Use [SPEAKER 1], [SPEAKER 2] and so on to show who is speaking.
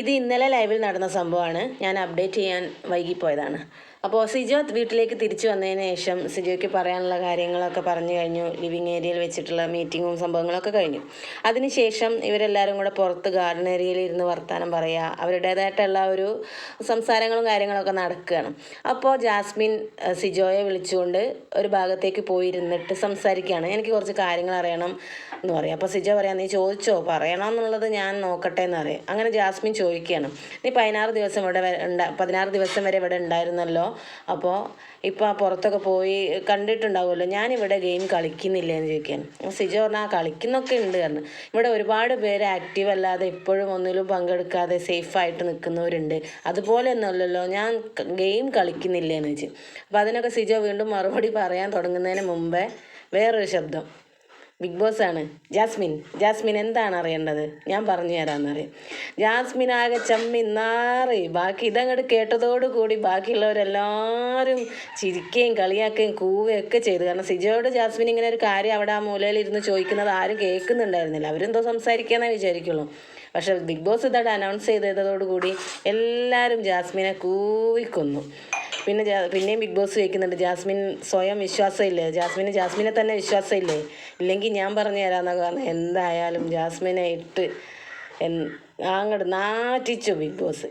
[SPEAKER 1] ഇത് ഇന്നലെ ലൈവിൽ നടന്ന സംഭവമാണ്. ഞാൻ അപ്ഡേറ്റ് ചെയ്യാൻ വൈകിപ്പോയതാണ്. അപ്പോൾ സിജോ വീട്ടിലേക്ക് തിരിച്ചു വന്നതിന് ശേഷം സിജോയ്ക്ക് പറയാനുള്ള കാര്യങ്ങളൊക്കെ പറഞ്ഞു കഴിഞ്ഞു. ലിവിങ് ഏരിയയിൽ വെച്ചിട്ടുള്ള മീറ്റിങ്ങും സംഭവങ്ങളൊക്കെ കഴിഞ്ഞു. അതിനുശേഷം ഇവരെല്ലാവരും കൂടെ പുറത്ത് ഗാർഡൻ ഏരിയയിൽ ഇരുന്ന് വർത്തമാനം പറയുക അവരുടേതായിട്ടുള്ള ഒരു സംസാരങ്ങളും കാര്യങ്ങളൊക്കെ നടക്കുകയാണ്. അപ്പോൾ ജാസ്മിൻ സിജോയെ വിളിച്ചുകൊണ്ട് ഒരു ഭാഗത്തേക്ക് പോയിരുന്നിട്ട് സംസാരിക്കുകയാണ്. എനിക്ക് കുറച്ച് കാര്യങ്ങൾ അറിയണം എന്ന് പറയും. അപ്പോൾ സിജോ പറയാം നീ ചോദിച്ചോ? പറയണം എന്നുള്ളത് ഞാൻ നോക്കട്ടെ എന്ന് പറയും. അങ്ങനെ ജാസ്മിൻ ചോദിക്കുകയാണ്. നീ പതിനാറ് ദിവസം ഇവിടെ പതിനാറ് ദിവസം വരെ ഇവിടെ ഉണ്ടായിരുന്നല്ലോ? അപ്പോൾ ഇപ്പോൾ പുറത്തൊക്കെ പോയി കണ്ടിട്ടുണ്ടാവുമല്ലോ ഞാനിവിടെ ഗെയിം കളിക്കുന്നില്ല എന്ന് ചോദിക്കാൻ. സിജോ പറഞ്ഞാൽ കളിക്കുന്നൊക്കെ ഉണ്ട് കാരണം ഇവിടെ ഒരുപാട് പേര് ആക്റ്റീവ് അല്ലാതെ ഇപ്പോഴും ഒന്നിലും പങ്കെടുക്കാതെ സേഫായിട്ട് നിൽക്കുന്നവരുണ്ട്. അതുപോലെ ഒന്നുമല്ലല്ലോ ഞാൻ ഗെയിം കളിക്കുന്നില്ല എന്ന് വെച്ച് അപ്പോൾ അതിനൊക്കെ സിജോ വീണ്ടും മറുപടി പറയാൻ തുടങ്ങുന്നതിന് മുമ്പേ വേറൊരു ശബ്ദം. ബിഗ് ബോസ് ആണ്. ജാസ്മിൻ. ജാസ്മിൻ എന്താണ് അറിയേണ്ടത്? ഞാൻ പറഞ്ഞു തരാമെന്നറിയാം ജാസ്മിൻ ആകെ ചമ്മി നാറി. ബാക്കി ഇതങ്ങോട്ട് കേട്ടതോടുകൂടി ബാക്കിയുള്ളവരെല്ലാവരും ചിരിക്കുകയും കളിയാക്കുകയും കൂവുകയും ഒക്കെ ചെയ്തു. കാരണം സിജോയോട് ജാസ്മിൻ ഇങ്ങനെ ഒരു കാര്യം അവിടെ ആ മൂലയിൽ ഇരുന്ന് ചോദിക്കുന്നത് ആരും കേൾക്കുന്നുണ്ടായിരുന്നില്ല. അവരെന്തോ സംസാരിക്കാന്നേ വിചാരിക്കുള്ളൂ. പക്ഷെ ബിഗ് ബോസ് ഇതോടെ അനൗൺസ് ചെയ്തതോടുകൂടി എല്ലാവരും ജാസ്മിനെ കൂവിക്കൊന്നു. പിന്നെ പിന്നെയും ബിഗ് ബോസ് ചോദിക്കുന്നുണ്ട് ജാസ്മിൻ സ്വയം വിശ്വാസമില്ലേ? ജാസ്മിന് ജാസ്മിനെ തന്നെ വിശ്വാസമില്ലേ? ഇല്ലെങ്കിൽ ഞാൻ പറഞ്ഞു തരാമെന്നൊക്കെ പറഞ്ഞു എന്തായാലും ജാസ്മിനെ ഇട്ട് അങ്ങോട്ട് നാറ്റിച്ചു ബിഗ് ബോസ്.